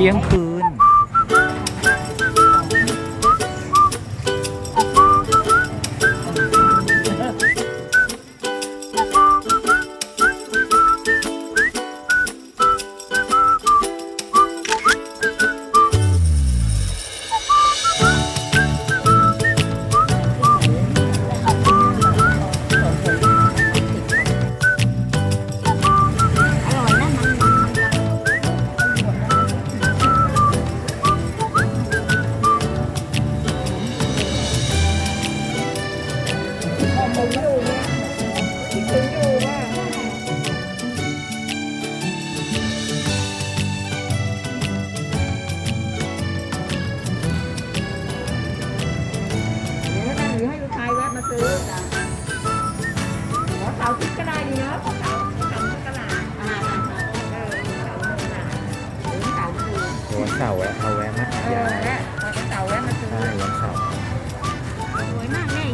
ที่ยงคืน เดี๋ยวถ้าหรือให้ลูกชายแวะมาซื้อหัวเสาร์อาทิตย์ก็ได้ดีเนาะเสาร์เสาร์ที่ตลาดอ่าเออเสาร์ที่ตลาดหรือเสาร์มาดูเดี๋ยววันเสาร์อะเอา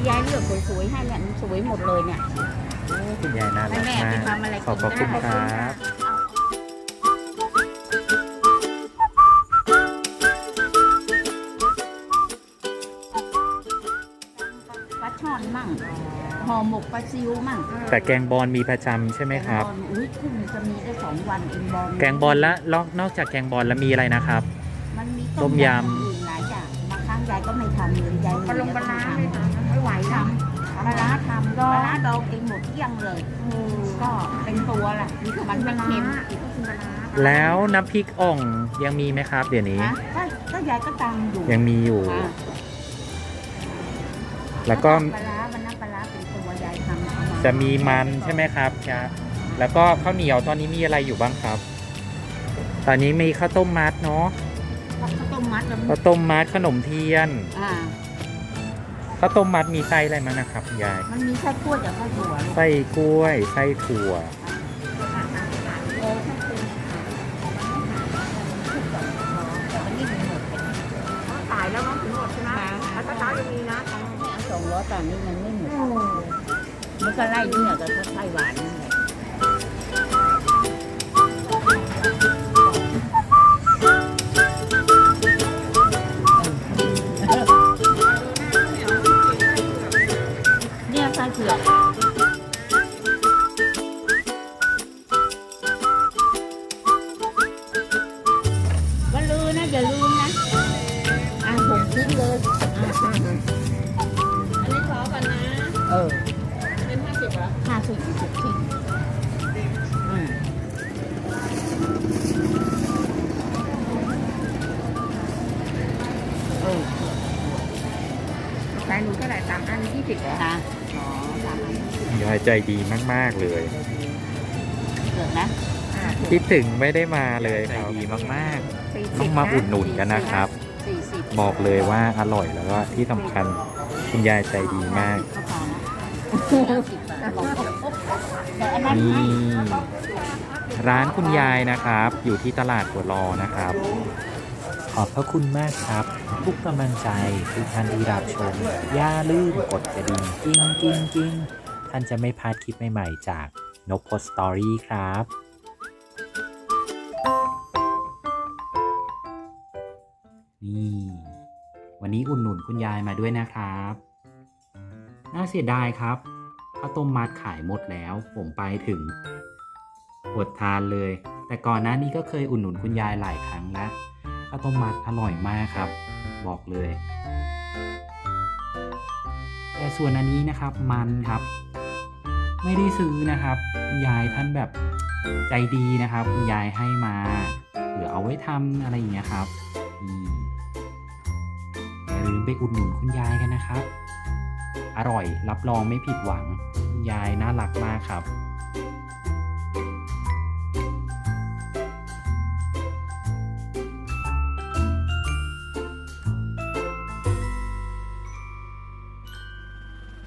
ยมากแม่ยายเลือกสวยๆให้เนี่ยมันสวยหมดเลยเนี่ยโอ้คุณยายน่าให้รักแม่มาไปกทำอะไรขอบพระคุณครับปลาช่อนมั่งห่อหมกปลาซิวมั่งแต่แกงบอลมีประจำใช่ไหมครับแกงอลอุ้ยคุณจะมีได้สองวันเองบอลแกงบอลละลอกนอกจากแกงบอลแล้วมีอะไรนะครับ มันมีต้มยำ อื่นหลายอย่างบางครั้งยายก็ไม่ทำเลยยายปลาลงปลาร้าไม่ไม่ททำ ไม่ไหวำททำำปลาร้าทำปลาร้าดองเองหมดเกลี้ยงเลยก็เป็นตัวแหละมันไม่เค็มอีกก็คือปลาร้าแล้วน้ำพริกอ่องยังมีไหมครับ เดี๋ยวนี้นะก็ก็ยายก็ตามอยู่ยังมีอยู่อ่าแล้วก็ปลาร้าวันนั้นปลาร้าเป็นตัวยายทำเอามาจะมีมันใช่ไหมครับจะแล้วก็ข้าวเหนียวตอนนี้มีอะไรอยู่บ้างครับ ตอนนี้มีข้าวต้มมัดเนาะข้าวต้มมัดแล้วข้าวต้มมัดขนมเทียนอ่า ข้าวต้มมัดมีไส้อะไรมั้งนะครับคุณยายมันมีไส้กล้วยกับไส้ถั่วลูกไส้กล้วยไส้ถั่วโอ้ถ้าเป็นแต่วันนี้มันหมดไปแล้วตายแล้วน้องถึงหมดใช่ไหมแล้วเช้ายังมีนะไม่เอาสองร้อยตอนนี้มันไม่หมดมันก็ไล่เนี่ยกับไส้หวานนี่แหละ อนะอย่าลืมนะอะผมทิ้งเลยอะอันนี้ขอก่อนนะเออเป็นห้าสิบเหรอห้าสิบสิบทิ้งอืมเออขายหนูเท่าไหร่สามอันยี่สิบเหรอนะอ๋อสามอันยายใจดีมาก ๆ เลย เกิดนะอ่า คิดถึงไม่ได้มาเลยใจดีมากสี่สิบๆต้องมาอุดหนุนกันนะครับ สี่สิบบอกเลยว่าอร่อยแล้วก็ที่สำคัญคุณยายใจดีมากก็พอนะสิบบาทบอกแต่อันนั้นนี่ให้ร้านคุณยายนะครับ อยู่ที่ตลาดหัวรอนะครับ ขอบพระคุณมากครับ ทุกกำลังใจทุกท่านที่รับชม อย่าลืมกดกระดิ่งกิ้งกิ้งกิ้งท่านจะไม่พลาดคลิปใหม่ ๆ จากนกพสตอรี่ครับ นี้อุ่นหนุนคุณยายมาด้วยนะครับ น่าเสียดายครับข้าวต้มมัดขายหมดแล้ว ผมไปถึงอดทานเลย แต่ก่อนหน้านี้ก็เคยอุ่นหนุนคุณยายหลายครั้งแล้วข้าวต้มมัดอร่อยมากครับ บอกเลย แต่ส่วนอันนี้นะครับมันครับ ไม่ได้ซื้อนะครับ คุณยายท่านแบบใจดีนะครับ คุณยายให้มาเผื่อเอาไว้ทำอะไรอย่างเงี้ยครับอืม ไปอุดหนุนคุณยายกันนะครับ อร่อยรับรองไม่ผิดหวังคุณยายน่ารักมากครับ